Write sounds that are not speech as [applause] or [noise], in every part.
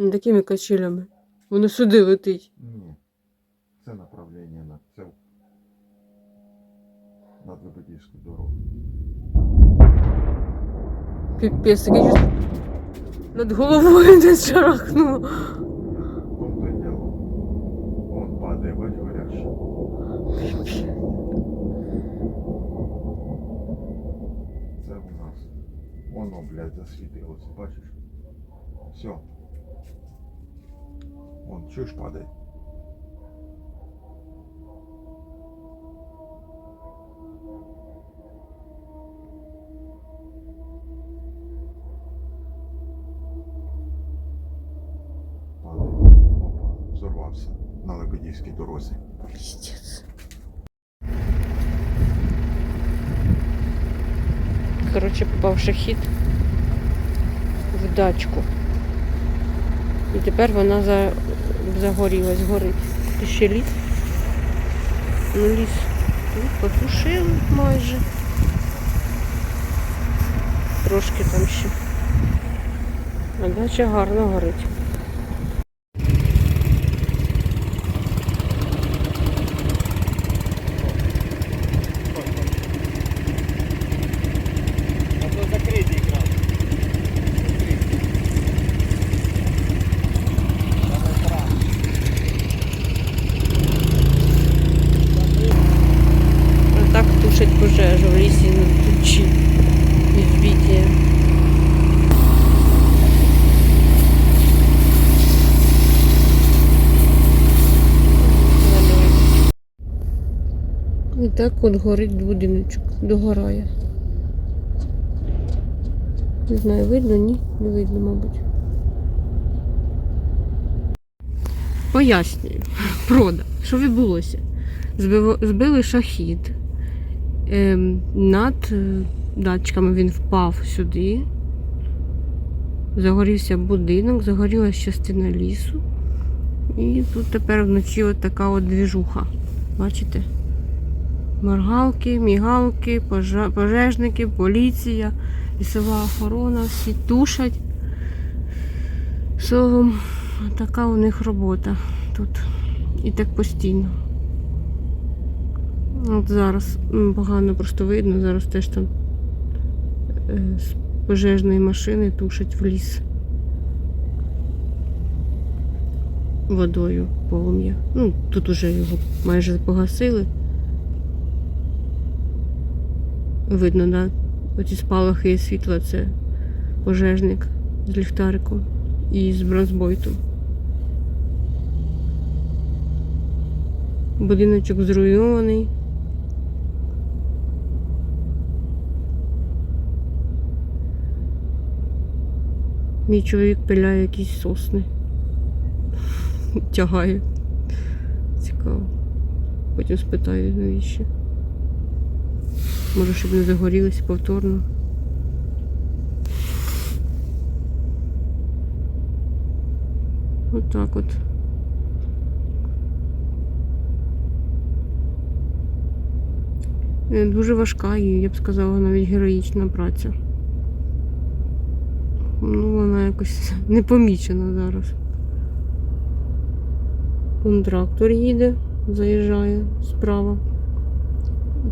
Не такими качелями. Воно сюди летить. Ні. Це направлення на це на Лебедівську дорогу. Піпець, таке чувство. Над головою [laughs] десь шарахнуло. И дело. Он падает, бать, горящий. Це у нас. Воно, блядь, засвітилося, бачиш? Все. Вон, чуєш, падає. Падає. Опа, взорвався на Лебедівській дорозі. Пиздец. Коротше, попав шахід в дачку. І тепер вона за... загорілась, горить. І ще ліс. Ну, ліс тут потушили майже. Трошки там ще. А дача гарно горить. А то закритий екран. А так тушать пожежу в лісі на тучі відбиті. І так от горить будиночок, догорає. Не знаю, видно, ні? Не видно, мабуть. Пояснюю. Прода. Що відбулося? Збили шахід. Ем, над е, датчиками він впав сюди. Загорівся будинок, загорілася частина лісу. І тут тепер вночі от така от двіжуха. Бачите? Моргалки, мігалки, пожежники, поліція, лісова охорона, всі тушать. Словом, така у них робота тут. І так постійно. От зараз погано просто видно, зараз теж там е, з пожежної машини тушать в ліс водою полум'я. Ну, тут уже його майже погасили. Видно, да? Оці спалахи світла це пожежник з ліхтариком і з бронзбойтом. Будиночок зруйнований. Мій чоловік пиляє якісь сосни. [laughs] Тягає. Цікаво. Потім спитаю, навіщо. Може, щоб не загорілися повторно. Отак от. Е, Дуже важка і, я б сказала, навіть героїчна праця. Ну, вона якось [laughs] непомічена зараз. Вон трактор їде, заїжджає справа.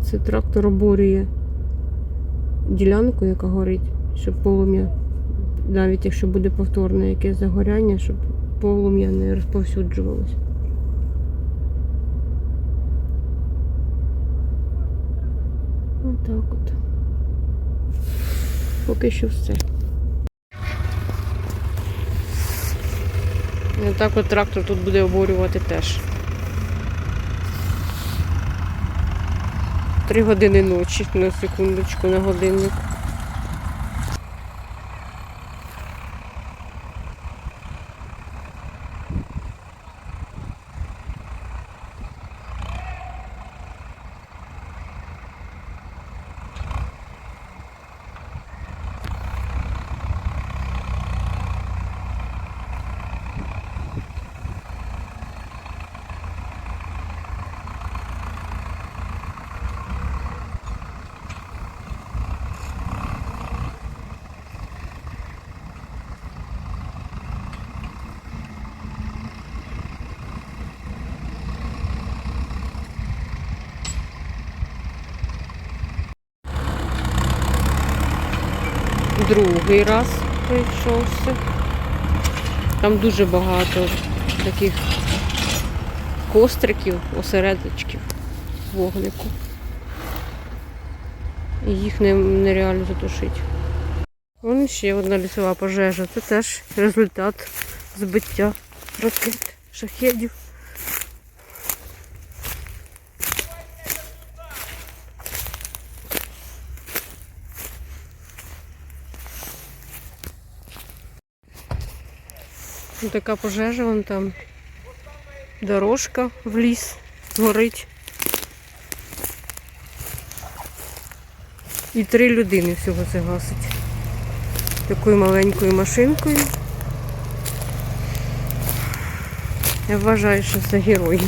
Це трактор оборює ділянку, яка горить, щоб полум'я, навіть якщо буде повторне якесь загоряння, щоб полум'я не розповсюджувалося. Отак от. Поки що все. І отак от трактор тут буде оборювати теж. Три години ночі на секундочку на годинник. Другий раз прийшовся. Там дуже багато таких костриків, осередочків вогнику. І їх нереально затушити. Вон ще одна лісова пожежа. Це теж результат збиття ракет, шахедів. Така пожежа, вон там дорожка в ліс горить. І три людини всього це гасить. Такою маленькою машинкою. Я вважаю, що це герої.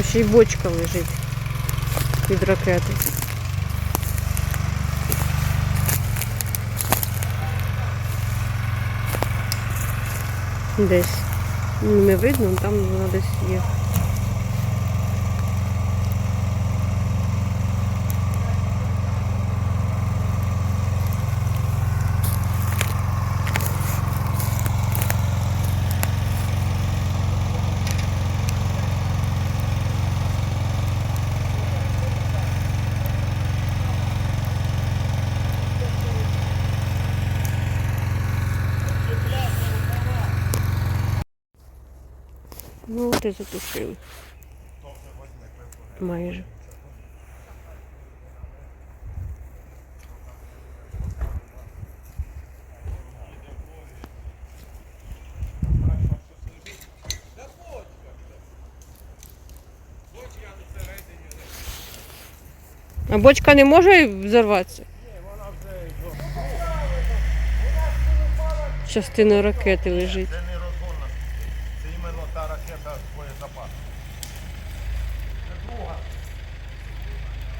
Там ще бочка лежить від ракети. Десь. Ну, Не видно, там вона десь. Ну, і затушили. Майже. А бочка не може взорватися? Частина ракети лежить. Це не розгонна. Це іменно та ракета боєзапас.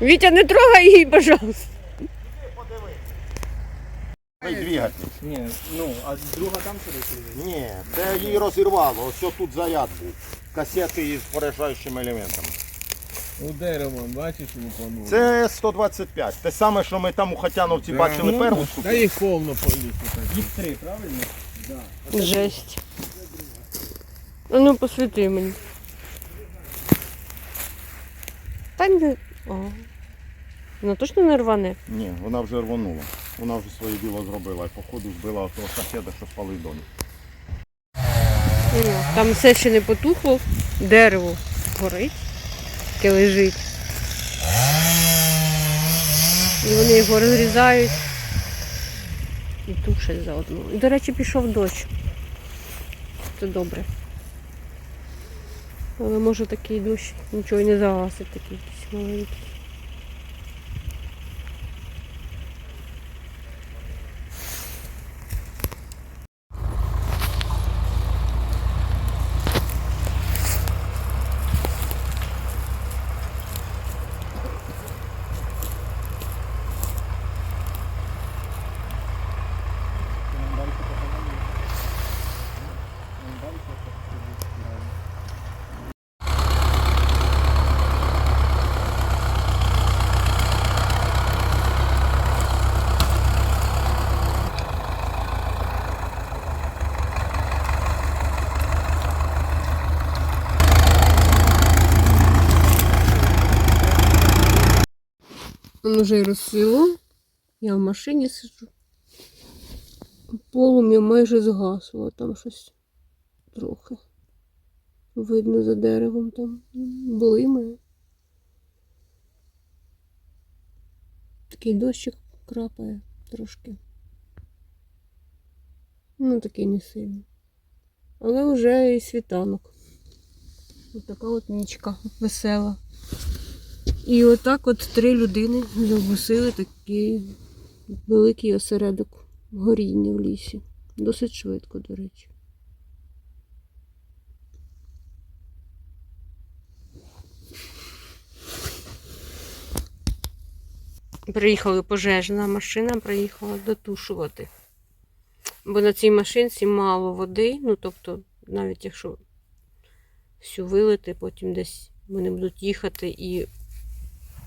Вітя, не трогай її, пожалуйста. Двигатель. Ні, ну, а друга там десь Ні, це її розірвало. Ось тут заряд був. Касети із поражаючими елементами. У дерево, бачиш, не планує. Це 125. Те саме, що ми там у Хатяновці бачили перву штуку. Та їх повно поліцію. Їх три, правильно? Да. Жесть. А ну посвіти мені. Та. О. Вона точно не рване? Ні, вона вже рвонула. Вона вже своє діло зробила і походу збила того шахеда, що спалив домик. Ні, Там все ще не потухло, дерево горить, яке лежить. І вони його розрізають і тушать заодно. І, до речі, пішов дощ. Це добре. Але може такий дощ нічого не загасить, такий momento. Воно вже й розсвіло. Я в машині сиджу. Полум'я майже згасло, там щось трохи. Видно за деревом там блимає. Такий дощик крапає трошки. Ну, такий не сильний. Але вже і світанок. Ось така от нічка весела. І отак от три людини загусили такий великий осередок горіння в лісі. Досить швидко, до речі. Приїхали пожежна машина, приїхала дотушувати. Бо на цій машинці мало води, ну тобто, навіть якщо всю вилити, потім десь вони будуть їхати і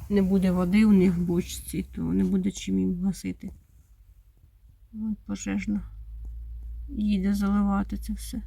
не буде води у них в бочці, то не буде чим їм гасити. От пожежна. Їде заливати це все.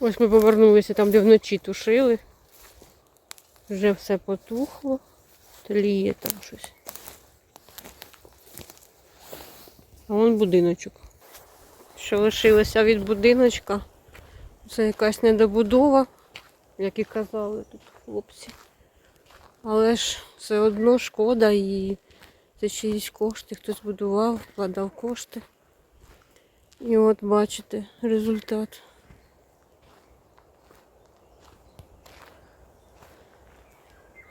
Ось ми повернулися там, де вночі тушили. Вже все потухло. Тліє там щось. А вон будиночок. Що лишилося від будиночка. Це якась недобудова, як і казали тут хлопці. Але ж все одно шкода і це чиїсь кошти, хтось будував, вкладав кошти. І от бачите результат.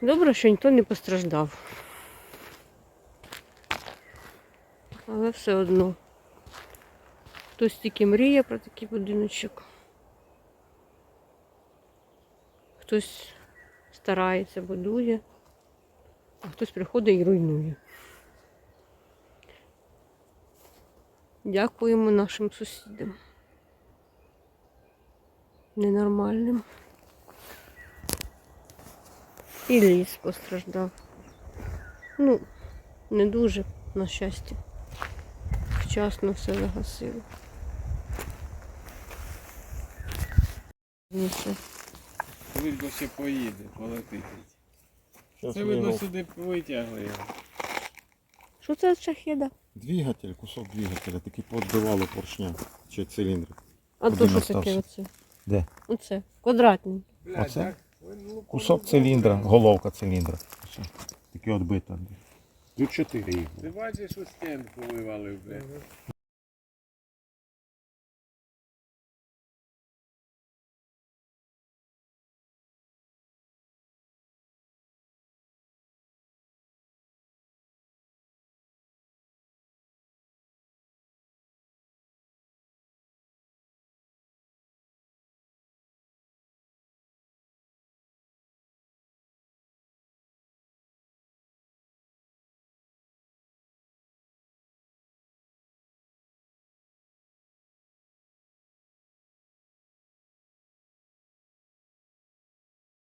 Добре, що ніхто не постраждав. Але все одно. Хтось тільки мріє про такий будиночок. Хтось старається, будує, а хтось приходить і руйнує. Дякуємо нашим сусідам. Ненормальним. І ліс постраждав. Ну, не дуже, на щастя. Вчасно все загасило. Все. Видно, ще поїде, полетить. Це видно сюди витягли його. Що це за шахеда? Двигатель, кусок двигателя, такий подбивало поршня чи циліндр. А Один то що таке оце? Де? Оце. Квадратний. Блядь, Оце? Кусок циліндра, головка циліндра. Таке відбита. Тут чотири їх. Ти бачиш, що стінку вивалив, блядь.